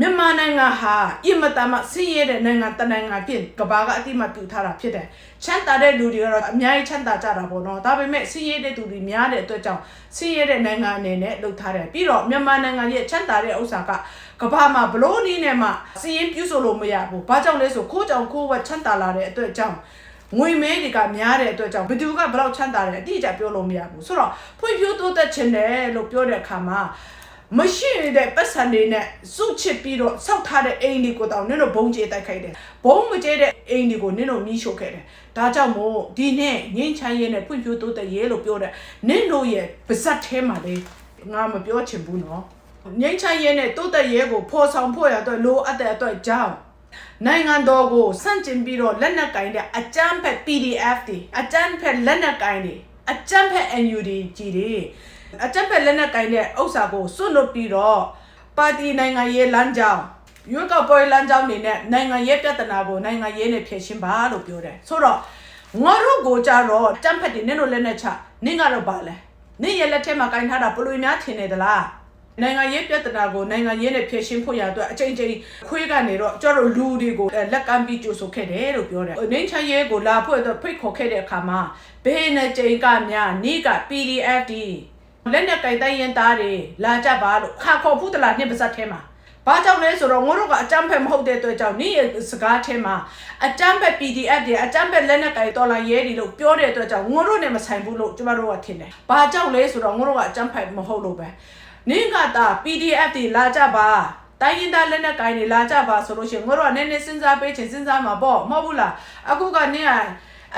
မြန်မာနိုင်ငံဟာအင်မတန်မှဆင်းရဲတဲ့နိုင်ငံတစ်နိုင်ငံဖြစ်ကဘာကအတိမတ်ပြုထားတာဖြစ်တယ် ချမ်းသာတဲ့လူတွေကတော့အများကြီးချမ်းသာကြတာပေါ့နော်ဒါပေမဲ့ဆင်းရဲတဲ့သူတွေများတဲ့အတွက်ကြောင့်ဆင်းရဲတဲ့နိုင်ငံအနေနဲ့လှုပ်ထားတယ်ပြီးတော့မြန်မာနိုင်ငံရဲ့ချမ်းသာတဲ့ဥစ္စာကကဘာမှာဘလို့နည်းနဲ့မှစည်ရင်ပြုဆိုလို့မရဘူးဘာကြောင့်လဲဆိုခိုးကြောင်ခိုးဝက်ချမ်းသာလာတဲ့အတွက်ကြောင့်ငွေမဲတွေကများတဲ့အတွက်ကြောင့်ဘယ်သူကဘယ်လောက်ချမ်းသာတယ်အတိအကျပြောလို့မရဘူးဆိုတော့ဖွံ့ဖြိုးတိုးတက်ခြင်းတယ်လို့ပြောတဲ့အခါမှာ မရှိတဲ့ပတ်စံတွေနဲ့စုချစ်ပြီးတော့စောက်ထားတဲ့အိမ်တွေကိုတောင်နင်တို့ဘုံကျေတိုက်ခိုက်တယ်ဘုံမကျဲတဲ့အိမ်တွေကိုနင်တို့မီးရှို့ခဲ့တယ်ဒါကြောင့်မို့ဒီနေ့ငင်းချမ်းရဲနဲ့ဖွံ့ဖြိုးတိုးတက်ရဲလို့ပြောတဲ့နင်တို့ရဲ့ပါဇက်ထဲမှာလေငါမပြောချင်ဘူးနော်ငင်းချမ်းရဲနဲ့တိုးတက်ရဲကိုဖော်ဆောင်ဖို့ရတော့လိုအပ်တဲ့အတွက်ကြောင့်နိုင်ငံတော်ကိုစန့်ကျင်ပြီးတော့လက်နက်ကင်တဲ့အကြမ်းဖက် PDF တွေအကြမ်းဖက်လက်နက်ကင်တွေအကြမ်းဖက် NUD ကြီးတွေ အကြက်ဖက်လက်နက်ကင်တဲ့ဥစ္စာကိုစွန့်လွတ်ပြီးတော့ပါတီနိုင်ငံရေးလမ်းကြောင်းရွေးကောက်ပွဲလမ်းကြောင်းနေနဲ့နိုင်ငံရေးပြဿနာကိုနိုင်ငံရေးနဲ့ဖြေရှင်းပါလို့ပြောတယ်ဆိုတော့ငါတို့ကိုကြတော့တမ်ဖက်တွေနင်းတို့လက်နဲ့ချနင်းကတော့ပါလဲနင်းရဲ့လက်ထဲမှာကင်ထားတာပလွေများထင်နေသလားနိုင်ငံရေးပြဿနာကိုနိုင်ငံရေးနဲ့ဖြေရှင်းဖို့ရအတွက်အချိန်ချင်းခွေးကနေတော့ကျတော့လူတွေကိုလက်ကမ်းပြီးကြိုဆိုခဲ့တယ်လို့ပြောတယ်။နင်းချရဲကိုလာဖို့အတွက်ဖိတ်ခေါ်ခဲ့တဲ့အခါမှာဘေးနဲ့ချိန်ကများနေက PDF ဒီ လက်နဲ့ကြိုက်တိုင်းရင်သားတွေလာကြပါလို့ခါခေါ်ဖူးတလားနှစ်ပါးစပ်ထဲမှာဘာကြောင့်လဲဆိုတော့ငါတို့ကအကြမ်းဖက်မဟုတ်တဲ့အတွက်ကြောင့်နေ့ရဲ့စကားထဲမှာအကြမ်းဖက် PDF တွေအကြမ်းဖက်လက်နက်ကိုင်တော်လာရဲတွေလို့ပြောတဲ့အတွက်ကြောင့်ငါတို့နဲ့မဆိုင်ဘူးလို့ကျမတို့ကထင်တယ်။ဘာကြောင့်လဲဆိုတော့ငါတို့ကအကြမ်းဖက်မဟုတ်လို့ပဲ။နင်းကတာ PDF တွေလာကြပါတိုင်းရင်သားလက်နက်ကိုင်တွေလာကြပါဆိုလို့ရှိရင်ငါတို့ကနည်းနည်းစဉ်းစားပေးချင်စဉ်းစားမှာပေါ့မဟုတ်ဘူးလား။အခုကနင်းက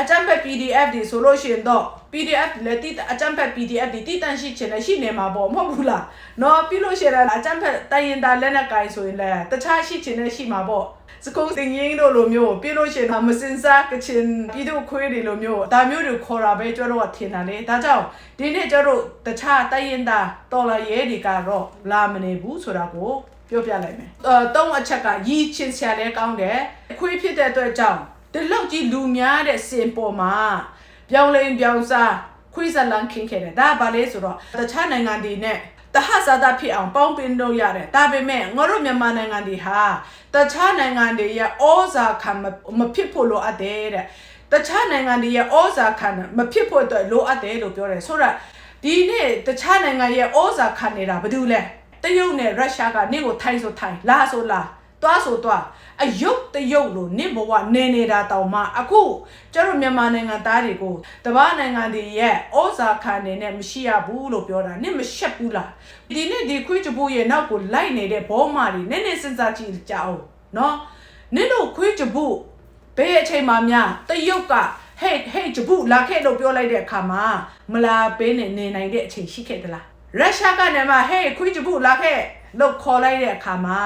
အကြမ်းဖက် PDF တွေဆိုလို့ရှိရင်တော့ PDF လည်းတိအကြမ်းဖက် PDF တွေတိတန့်ရှိချင်တယ်ရှိနေမှာပေါ့မဟုတ်ဘူးလားနော်ပြီးလို့ရှိရင်လည်းအကြမ်းဖက်တိုင်းရင်သားလက်နက်ကိုင်ဆိုရင်လည်းတခြားရှိချင်တယ်ရှိမှာပေါ့စကုံစင်ရင်းတို့လိုမျိုးပြီးလို့ရှိရင်မစင်စားကချင်ပြည်သူခွေးတွေလိုမျိုးဒါမျိုးတွေခေါ်တာပဲကျွန်တော်ကထင်တာလေဒါကြောင့်ဒီနေ့ကျွန်တော်တခြားတိုင်းရင်သားတော်လာရဲတွေကတော့လာမနေဘူးဆိုတာကိုပြောပြလိုက်မယ်။အဲတုံးအချက်ကရီးချင်းဆရာလဲကောင်းတယ်။ခွေးဖြစ်တဲ့အတွက်ကြောင့်ဒီလောက်ကြီးလူများတဲ့စင်ပေါ်မှာ ပြောင်းလဲပြောင်းစားခွေးဇလန်ခင်းခဲ့တယ်ဒါကဘာလဲဆိုတော့တခြားနိုင်ငံတွေနဲ့တဟဇာတာဖြစ်အောင်ပေါင်းပင်လို့ရတယ်ဒါပေမဲ့ငါတို့မြန်မာနိုင်ငံတွေဟာတခြားနိုင်ငံတွေရဲ့ဩဇာခံမဖြစ်ဖို့လိုအပ်တယ်တဲ့တခြားနိုင်ငံတွေရဲ့ဩဇာခံမဖြစ်ဖို့အတွက်လိုအပ်တယ်လို့ပြောတယ်ဆိုတော့ဒီနေ့တခြားနိုင်ငံရဲ့ဩဇာခံနေတာဘာလို့လဲတရုတ်နဲ့ရုရှားကနေ့ကိုထိုင်းဆိုထိုင်းလာဆိုလာ သွားဆိုသွားအယုတ်တယုတ်လို့နင့်ဘဝနေနေတာတောင်မှအခုကျတို့မြန်မာနိုင်ငံသားတွေကိုတပားနိုင်ငံတွေရဲ့ဩဇာခံနေနဲ့မရှိရဘူးလို့ပြောတာနင့်မရှက်ဘူးလားဒီနေ့ဒီခွေးချဘူးရဲ့နောက်ကိုလိုက်နေတဲ့ဘောမာတွေနည်းနည်းစဉ်းစားကြည့်ကြအောင်နော်နင့်တို့ခွေးချဘူးဘယ်အချိန်မှများတယုတ်ကဟေးဟေးချဘူးလာခဲ့လို့ပြောလိုက်တဲ့အခါမှာမလာပေးနေနေနိုင်တဲ့အချိန်ရှိခဲ့သလားရုရှားကနေမှဟေးခွေးချဘူးလာခဲ့လို့ခေါ်လိုက်တဲ့အခါမှာ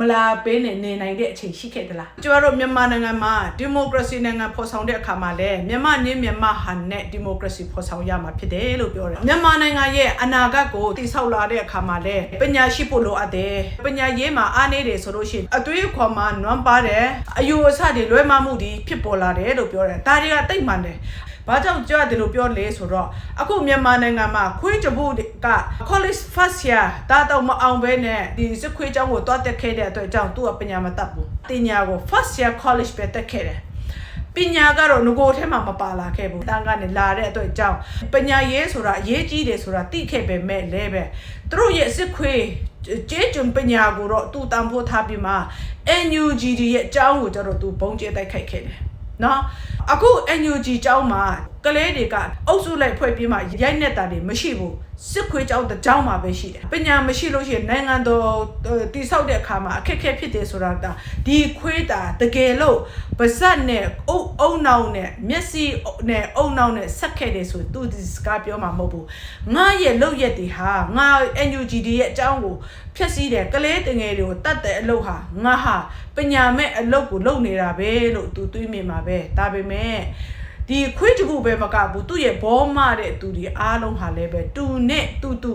မလာပေးနေနေနိုင်တဲ့အချိန်ရှိခဲ့သလားကျမတို့မြန်မာနိုင်ငံမှာဒီမိုကရေစီနိုင်ငံဖော်ဆောင်တဲ့အခါမှာလည်းမြန်မာနည်းမြန်မာဟန်နဲ့ဒီမိုကရေစီဖော်ဆောင်ရမှာဖြစ်တယ်လို့ပြောတယ်မြန်မာနိုင်ငံရဲ့အနာဂတ်ကိုတည်ဆောက်လာတဲ့အခါမှာလည်းပညာရှိဖို့လိုအပ်တယ်ပညာရေးမှာအားနည်းတယ်ဆိုလို့ရှိရင်အသွေးအခေါ်မှာနွမ်းပါတယ်အယူအဆတွေလွဲမှားမှုတွေဖြစ်ပေါ်လာတယ်လို့ပြောတယ်ဒါတွေကတိတ်မှန်တယ်ဘာကြောင့်ကြွတယ်လို့ပြောလဲဆိုတော့အခုမြန်မာနိုင်ငံမှာခွေးကြဘူး က college first year တာတော့မအောင်ဘဲနဲ့ဒီစစ်ခွေးကျောင်းကိုတွားတက်ခဲ့တဲ့အတွက်ကြောင့်သူကပညာမတတ်ဘူးပညာကို first year college ပဲတက်ခဲ့တယ်ပညာကတော့ငကိုထဲမှာမပါလာခဲ့ဘူးတန်းကနေလာတဲ့အတွက်ကြောင့်ပညာရေးဆိုတာအရေးကြီးတယ်ဆိုတာသိခဲ့ပေမဲ့လည်းပဲသူတို့ရဲ့စစ်ခွေးကျေးကျွန်ပညာကိုတော့သူတန်ဖိုးထားပြီးမှ NUGD ရဲ့အကြောင်းကိုကျတော့သူဘုံကျဲတိုက်ခိုက်ခဲ့တယ်နော်အခု NUG ကျောင်းမှာ ကလေးတွေကအုပ်စုလိုက်ဖွဲ့ပြီးမှရိုက်နေတာတွေမရှိဘူးစစ်ခွေးကျောင်းတစ်ကျောင်းမှာပဲရှိတယ်ပညာမရှိလို့ရှိရင်နိုင်ငံတော်တိဆောက်တဲ့အခါမှာအခက်အခဲဖြစ်တယ်ဆိုတာကဒီခွေးတာတကယ်လို့ပါဇက်နဲ့အုပ်အုံနောင်နဲ့မျက်စိနဲ့အုံနောင်နဲ့ဆက်ခဲ့တယ်ဆိုသူဒီစကားပြောမှာမဟုတ်ဘူးငါရဲ့လောက်ရက်တွေဟာငါ NUGD ရဲ့အကြောင်းကိုဖျက်ဆီးတယ်ကလေးတငယ်တွေကိုတတ်တဲ့အလုပ်ဟာငါဟာပညာမဲ့အလုပ်ကိုလုပ်နေတာပဲလို့သူတွေးမြင်မှာပဲဒါပေမဲ့ ဒီခွေးတကူပဲမကဘူးသူ့ရဲ့ဘောမတဲ့သူတွေအားလုံးဟာလည်းပဲတူနဲ့တူတူ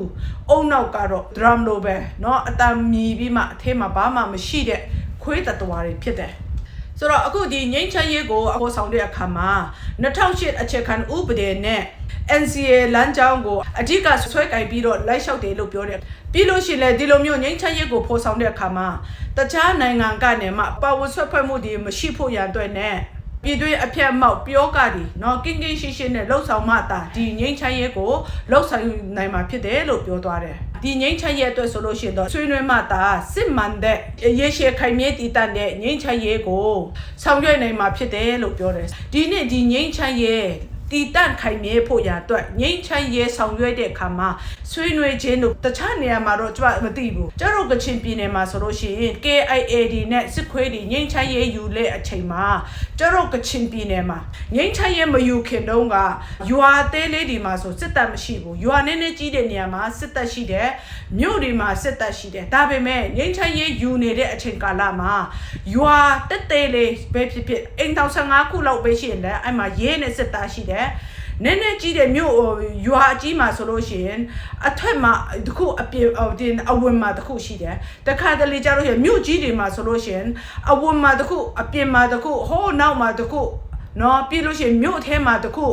အုံနောက်ကတော့ drum လိုပဲเนาะအတမ်းမြည်ပြီးမှအထဲမှာဘာမှမရှိတဲ့ခွေးတတဝါတွေဖြစ်တယ်ဆိုတော့အခုဒီငိမ့်ချမ်းရေးကိုအပေါ်ဆောင်တဲ့အခါမှာ2008အခြေခံဥပဒေနဲ့ NCA လမ်းကြောင်းကိုအဓိကဆွဲကင်ပြီးတော့လိုက်လျှောက်တယ်လို့ပြောတယ်ပြီးလို့ရှိရင်လည်းဒီလိုမျိုးငိမ့်ချမ်းရေးကိုဖော်ဆောင်တဲ့အခါမှာတခြားနိုင်ငံကနေမှပါဝင်ဆွဲဖွဲ့မှုတွေမရှိဖို့ရန်အတွက်နဲ့ ပြည်တွင်းအဖြတ်မောက်ပြောကတီနော်ကင်းကင်းရှင်းရှင်းနဲ့လှုပ်ဆောင်မှသာဒီငိမ့်ချမ်းရဲကိုလှုပ်ဆောင်နိုင်မှာဖြစ်တယ်လို့ပြောသွားတယ်ဒီငိမ့်ချမ်းရဲအတွက်ဆိုလို့ရှိရင်တော့ဆွေးနွေးမှသာစစ်မှန်တဲ့ရေရှည်ခိုင်မြဲတည်တတ်တဲ့ငိမ့်ချမ်းရဲကိုဆောင်ရွက်နိုင်မှာဖြစ်တယ်လို့ပြောတယ်ဒီနေ့ဒီငိမ့်ချမ်းရဲတည်တန့်ခိုင်မြဲဖို့ရာအတွက်ငိမ့်ချမ်းရဲဆောင်ရွက်တဲ့အခါမှာဆွေးနွေးခြင်းတို့တခြားနေရာမှာတော့ကျွန်မမသိဘူးကျွန်တော်ကချင်ပြည်နယ်မှာဆိုလို့ရှိရင် KIAD နဲ့စစ်ခွေးတွေငိမ့်ချမ်းရဲယူလဲအချိန်မှာ ကျတို့ကချင်ပြည်နယ်မှာငိမ့်ချမ်းရဲမယူခင်တုန်းကရွာသေးလေးတွေမှာဆိုစစ်တပ်မရှိဘူးရွာနည်းနည်းကြီးတဲ့နေရာမှာစစ်တပ်ရှိတယ်မြို့တွေမှာစစ်တပ်ရှိတယ်ဒါပေမဲ့ငိမ့်ချမ်းရဲယူနေတဲ့အချိန်ကာလမှာရွာတက်တဲလေးပဲဖြစ်ဖြစ်အိမ်တောင်15ခုလောက်ပဲရှိရင်လည်းအဲ့မှာရဲနဲ့စစ်သားရှိတယ် နည်းနည်းကြီးတဲ့မြို့ဟိုရွာအကြီးမှာဆိုလို့ရှိရင်အထက်မှာတခုအပြင်ဟိုဒီအဝင်မှာတခုရှိတယ်တခါတလေကြလို့ရှိရင်မြို့ကြီးတွေမှာဆိုလို့ရှိရင်အဝင်မှာတခုအပြင်မှာတခုဟိုးနောက်မှာတခုနော်ပြီးလို့ရှိရင်မြို့ထဲမှာတခု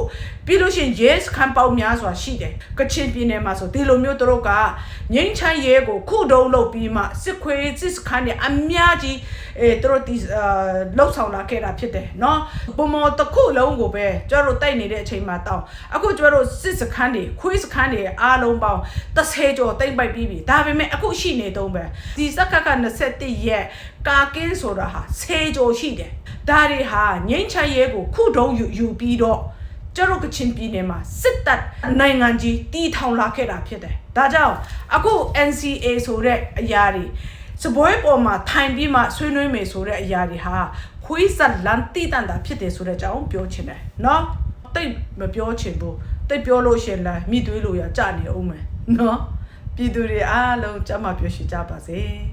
ပြီးလို့ရှိရင် yes ခံပေါက်များစွာရှိတယ်ကချင်ပြည်နယ်မှာဆိုဒီလိုမျိုးတို့ကငိမ့်ချမ်းရဲကိုခုတုံးလုပ်ပြီးမှစစ်ခွေးစစ်စခန်းတွေအများကြီးအဲတို့ဒီအာလှုပ်ဆောင်လာခဲ့တာဖြစ်တယ်နော်ပုံမော်တစ်ခုလုံးကိုပဲကျတို့တိုက်နေတဲ့အချိန်မှာတောင်းအခုကျတို့စစ်စခန်းတွေခွေးစခန်းတွေအားလုံးပေါင်း30ကျော်တိမ့်ပိုက်ပြီးပြီဒါပေမဲ့အခုရှိနေတုံးပဲဒီစက္ကက21ရက်ကာကင်းဆိုတာဟာ10ကျော်ရှိတယ်ဒါတွေဟာငိမ့်ချမ်းရဲကိုခုတုံးယူယူပြီးတော့ ကျတို့ကချင်ပြည်နယ်မှာစစ်တပ်နိုင်ငံကြီးတီထောင်လာခဲ့တာဖြစ်တယ်။ဒါကြောင့်အခု NCA ဆိုတဲ့အရာတွေစပွဲပေါ်မှာထိုင်ပြီးမှဆွေးနွေးမယ်ဆိုတဲ့အရာတွေဟာခွေးဆက်လန်တီတန်တာဖြစ်တယ်ဆိုတဲ့အကြောင်းပြောချင်တယ်။နော်။တိတ်မပြောချင်ဘူး။တိတ်ပြောလို့ရှရင်လားမိသွေးလို့ရကြနေအောင်မယ်။နော်။ပြည်သူတွေအားလုံးကြမ်းမှပြောရှိကြပါစေ။